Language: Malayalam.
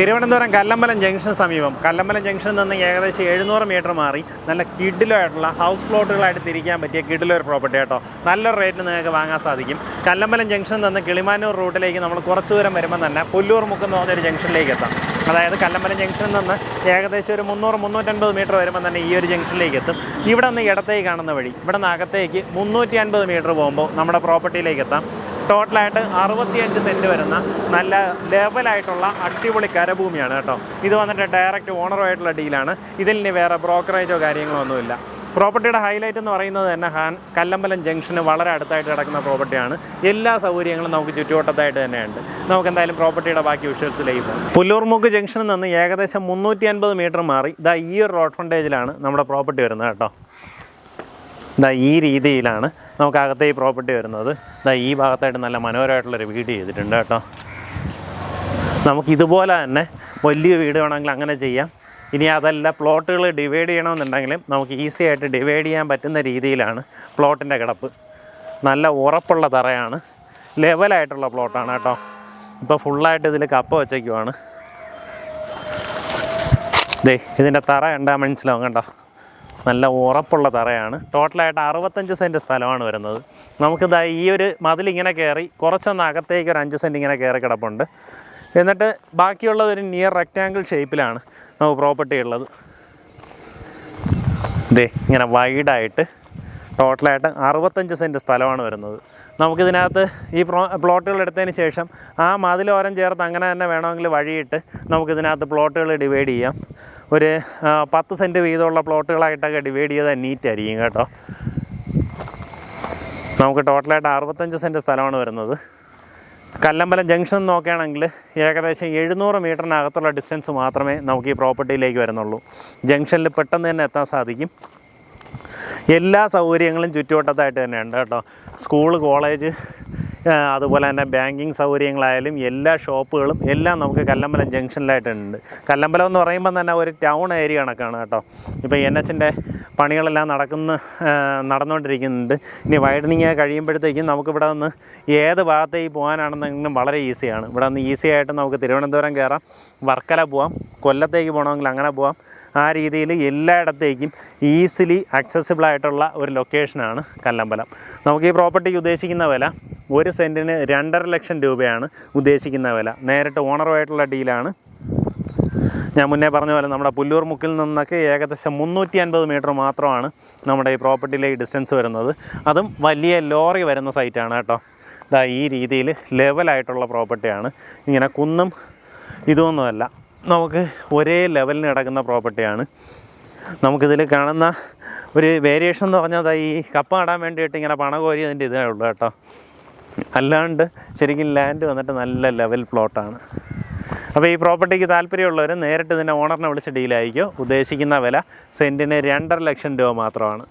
തിരുവനന്തപുരം കല്ലമ്പലം ജംഗ്ഷൻ സമീപം. കല്ലമ്പലം ജംഗ്ഷനിൽ നിന്ന് ഏകദേശം എഴുന്നൂറ് മീറ്റർ മാറി. നല്ല കിഡിലോ ആയിട്ടുള്ള ഹൗസ് പ്ലോട്ടുകളായിട്ട് തിരിക്കാൻ പറ്റിയ കിഡിലോ ഒരു പ്രോപ്പർട്ടി കേട്ടോ നല്ലൊരു റേറ്റിന് നിങ്ങൾക്ക് വാങ്ങാൻ സാധിക്കും. കല്ലമ്പലം ജംഗ്ഷനിൽ നിന്ന് കിളിമാനൂർ റൂട്ടിലേക്ക് നമ്മൾ കുറച്ച് ദൂരം വരുമ്പോൾ തന്നെ പുല്ലൂർ മുക്ക് എന്ന് പറഞ്ഞൊരു ജംഗ്ഷനിലേക്ക് എത്താം. അതായത് കല്ലമ്പലം ജംഗ്ഷനിൽ നിന്ന് ഏകദേശം ഒരു മുന്നൂറ് മുന്നൂറ്റൻപത് മീറ്റർ വരുമ്പോൾ തന്നെ ഈ ഒരു ജംഗ്ഷനിലേക്ക് എത്തും. ഇവിടെ നിന്ന് ഇടത്തേക്ക് കാണുന്ന വഴി ഇവിടെ നിന്ന് അകത്തേക്ക് മുന്നൂറ്റി അൻപത് മീറ്റർ പോകുമ്പോൾ നമ്മുടെ പ്രോപ്പർട്ടിയിലേക്ക് എത്താം. ടോട്ടലായിട്ട് അറുപത്തിയഞ്ച് സെന്റ് വരുന്ന നല്ല ലെവലായിട്ടുള്ള അടിപൊളി കരഭൂമിയാണ് കേട്ടോ. ഇത് വന്നിട്ട് ഡയറക്റ്റ് ഓണറുമായിട്ടുള്ള ഡീലാണ് ഇതിൽ ഇനി വേറെ ബ്രോക്കറേജോ കാര്യങ്ങളോ ഒന്നുമില്ല. പ്രോപ്പർട്ടിയുടെ ഹൈലൈറ്റ് എന്ന് പറയുന്നത് തന്നെ ഹാൻ കല്ലമ്പലം ജംഗ്ഷന് വളരെ അടുത്തായിട്ട് കിടക്കുന്ന പ്രോപ്പർട്ടിയാണ് എല്ലാ സൗകര്യങ്ങളും നമുക്ക് ചുറ്റുവട്ടത്തായിട്ട് തന്നെയുണ്ട്. നമുക്ക് എന്തായാലും പ്രോപ്പർട്ടിയുടെ ബാക്കി വിഷ്വൽസിലേക്ക് പോകാം. പുല്ലൂർമുക്ക് ജംഗ്ഷനിൽ നിന്ന് ഏകദേശം മുന്നൂറ്റി അൻപത് മീറ്റർ മാറി. ഇതാ ഈ ഒരു റോഡ് ഫ്രണ്ടേജിലാണ് നമ്മുടെ പ്രോപ്പർട്ടി വരുന്നത് കേട്ടോ. ഇതാ ഈ രീതിയിലാണ് നമുക്കകത്തെ ഈ പ്രോപ്പർട്ടി വരുന്നത്. ഇതാ ഈ ഭാഗത്തായിട്ട് നല്ല മനോഹരമായിട്ടുള്ളൊരു വീട് ചെയ്തിട്ടുണ്ട് കേട്ടോ. നമുക്കിതുപോലെ തന്നെ വലിയ വീട് വേണമെങ്കിൽ അങ്ങനെ ചെയ്യാം. ഇനി അതല്ല പ്ലോട്ടുകൾ ഡിവൈഡ് ചെയ്യണമെന്നുണ്ടെങ്കിലും നമുക്ക് ഈസി ആയിട്ട് ഡിവൈഡ് ചെയ്യാൻ പറ്റുന്ന രീതിയിലാണ് പ്ലോട്ടിന്റെ കിടപ്പ്. നല്ല ഉറപ്പുള്ള തറയാണ്. ലെവലായിട്ടുള്ള പ്ലോട്ടാണ് കേട്ടോ. ഇപ്പോൾ ഫുള്ളായിട്ട് ഇതിൽ കപ്പ വച്ചേക്കുവാണ്. ദേ ഇതിന്റെ തറ കണ്ടാൽ മനസ്സിലാവും കണ്ടോ നല്ല ഉറപ്പുള്ള തറയാണ്. ടോട്ടലായിട്ട് അറുപത്തഞ്ച് സെന്റ് സ്ഥലമാണ് വരുന്നത്. നമുക്കിതാ ഈ ഒരു മതിലിങ്ങനെ കയറി കുറച്ചൊന്ന് അകത്തേക്ക് ഒരു അഞ്ച് സെന്റ് ഇങ്ങനെ കയറി കിടപ്പുണ്ട്. എന്നിട്ട് ബാക്കിയുള്ളത് ഒരു നിയർ റെക്റ്റാങ്കിൾ ഷേപ്പിലാണ് നമുക്ക് പ്രോപ്പർട്ടി ഉള്ളത്. ഇതേ ഇങ്ങനെ വൈഡായിട്ട് ടോട്ടലായിട്ട് അറുപത്തഞ്ച് സെന്റ് സ്ഥലമാണ് വരുന്നത്. നമുക്കിതിനകത്ത് ഈ പ്ലോട്ടുകൾ എടുത്തതിന് ശേഷം ആ മതിലോരം ചേർത്ത് അങ്ങനെ തന്നെ വേണമെങ്കിൽ വഴിയിട്ട് നമുക്കിതിനകത്ത് പ്ലോട്ടുകൾ ഡിവൈഡ് ചെയ്യാം. ഒരു പത്ത് സെന്റ് വീതമുള്ള പ്ലോട്ടുകളായിട്ടൊക്കെ ഡിവൈഡ് ചെയ്താൽ നീറ്റായിരിക്കും കേട്ടോ. നമുക്ക് ടോട്ടലായിട്ട് അറുപത്തഞ്ച് സെന്റ് സ്ഥലമാണ് വരുന്നത്. കല്ലമ്പലം ജംഗ്ഷൻ നോക്കുകയാണെങ്കിൽ ഏകദേശം എഴുന്നൂറ് മീറ്ററിനകത്തുള്ള ഡിസ്റ്റൻസ് മാത്രമേ നമുക്ക് ഈ പ്രോപ്പർട്ടിയിലേക്ക് വരുന്നുള്ളൂ. ജംഗ്ഷനിൽ പെട്ടെന്ന് തന്നെ എത്താൻ സാധിക്കും. എല്ലാ സൗകര്യങ്ങളും ചുറ്റുവട്ടത്തായിട്ട് തന്നെയുണ്ട് കേട്ടോ. സ്കൂൾ കോളേജ് അതുപോലെ തന്നെ ബാങ്കിങ് സൗകര്യങ്ങളായാലും എല്ലാ ഷോപ്പുകളും എല്ലാം നമുക്ക് കല്ലമ്പലം ജംഗ്ഷനിലായിട്ടുണ്ട്. കല്ലമ്പലം എന്ന് പറയുമ്പോൾ തന്നെ ഒരു ടൗൺ ഏരിയ കണക്കാണ് കേട്ടോ. ഇപ്പോൾ എൻ എച്ചിന്റെ പണികളെല്ലാം നടക്കുന്ന നടന്നുകൊണ്ടിരിക്കുന്നുണ്ട്. ഇനി വൈഡനിങ് കഴിയുമ്പോഴത്തേക്കും നമുക്കിവിടെ നിന്ന് ഏത് ഭാഗത്തേക്ക് പോകാനാണെന്നെങ്കിലും വളരെ ഈസിയാണ്. ഇവിടെ നിന്ന് ഈസി ആയിട്ട് നമുക്ക് തിരുവനന്തപുരം കയറാം വർക്കല പോവാം കൊല്ലത്തേക്ക് പോകണമെങ്കിൽ അങ്ങനെ പോവാം. ആ രീതിയിൽ എല്ലായിടത്തേക്കും ഈസിലി അക്സസിബിൾ ആയിട്ടുള്ള ഒരു ലൊക്കേഷനാണ് കല്ലമ്പലം. നമുക്ക് ഈ പ്രോപ്പർട്ടിക്ക് ഉദ്ദേശിക്കുന്ന വില ഒരു സെന്റിന് രണ്ടര ലക്ഷം രൂപയാണ് ഉദ്ദേശിക്കുന്ന വില. നേരിട്ട് ഓണറുമായിട്ടുള്ള ഡീലാണ്. ഞാൻ മുന്നേ പറഞ്ഞ പോലെ നമ്മുടെ പുല്ലൂർ മുക്കിൽ നിന്നൊക്കെ ഏകദേശം മുന്നൂറ്റി അൻപത് മീറ്റർ മാത്രമാണ് നമ്മുടെ ഈ പ്രോപ്പർട്ടിയിലേക്ക് ഡിസ്റ്റൻസ് വരുന്നത്. അതും വലിയ ലോറി വരുന്ന സൈറ്റാണ് കേട്ടോ. ഇതാ ഈ രീതിയിൽ ലെവലായിട്ടുള്ള പ്രോപ്പർട്ടിയാണ്. ഇങ്ങനെ കുന്നും ഇതൊന്നുമല്ല. നമുക്ക് ഒരേ ലെവലിന് കിടക്കുന്ന പ്രോപ്പർട്ടിയാണ്. നമുക്കിതിൽ കാണുന്ന ഒരു വേരിയേഷൻ എന്ന് പറഞ്ഞാൽ ഈ കപ്പ നടാൻ വേണ്ടിയിട്ട് ഇങ്ങനെ പണ കോരിയതിന്റെ ഇതേ ഉള്ളൂ കേട്ടോ. അല്ലാണ്ട് ശരിക്കും ലാൻഡ് വന്നിട്ട് നല്ല ലെവൽ പ്ലോട്ടാണ് അപ്പോൾ ഈ പ്രോപ്പർട്ടിക്ക് താല്പര്യമുള്ളവർ നേരിട്ട് ഇതിന്റെ ഓണറിനെ വിളിച്ച് ഡീലായിരിക്കും ഉദ്ദേശിക്കുന്ന വില സെന്റിന് രണ്ടര ലക്ഷം രൂപ മാത്രമാണ്.